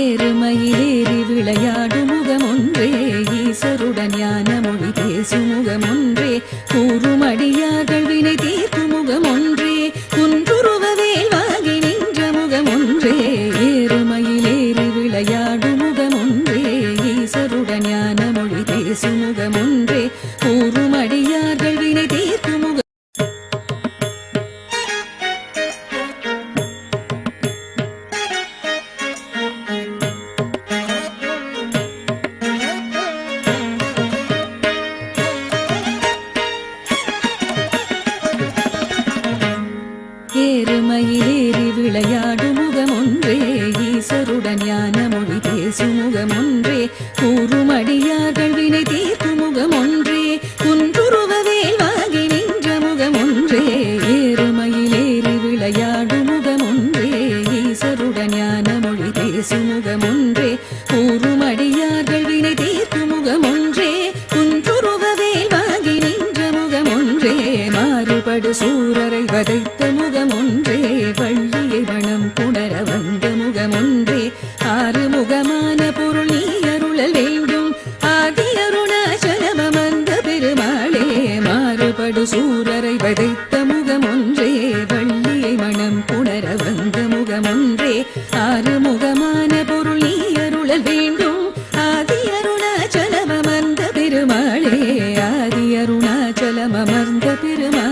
ஏறுமையிலேறி விளையாடும் முகமொன்றே. ஈசருடன் ஞான மொழி பேசும் முகமொன்றே. கூறும் அடியார்கள் வினை தீர்க்கும் முகமொன்றே. குன்றுருவதே வாங்கி நின்ற முகமொன்றே. ஏறுமையிலேறி விளையாடும் முகமொன்றே. ஈசருடன் ஞான மொழி பேசும் முகமொன்றே. ஒன்றே ஈசருடன் ஞான மொழி பேசும் முகம் ஒன்றே கூறுமடியார்கள் வினை தீர்க்கும் முகம் ஒன்றே குன்றுருவவேல் வாங்கி நின்ற முகம் ஒன்றே ஏறுமையில் விளையாடும் முகம் ஒன்றே ஈசருடன் ஞான மொழி பேசும் ஒன்றே கூறுமடியார்கள் வினை தீர்க்கும் முகம் ஒன்றே குன்றுருவவேல் வாங்கி நின்ற முகம் ஒன்றே மாறுபடு சூரரை வதைத்த படு சூரரை வதைத்த முகமொன்றே வள்ளியை மனம் புணர வந்த முகமொன்றே. ஆறு முகமான பொருள் நீ அருளல் வேண்டும். ஆதி அருணாச்சலம் பெருமாளே ஆதி அருணாச்சலம் பெருமாள்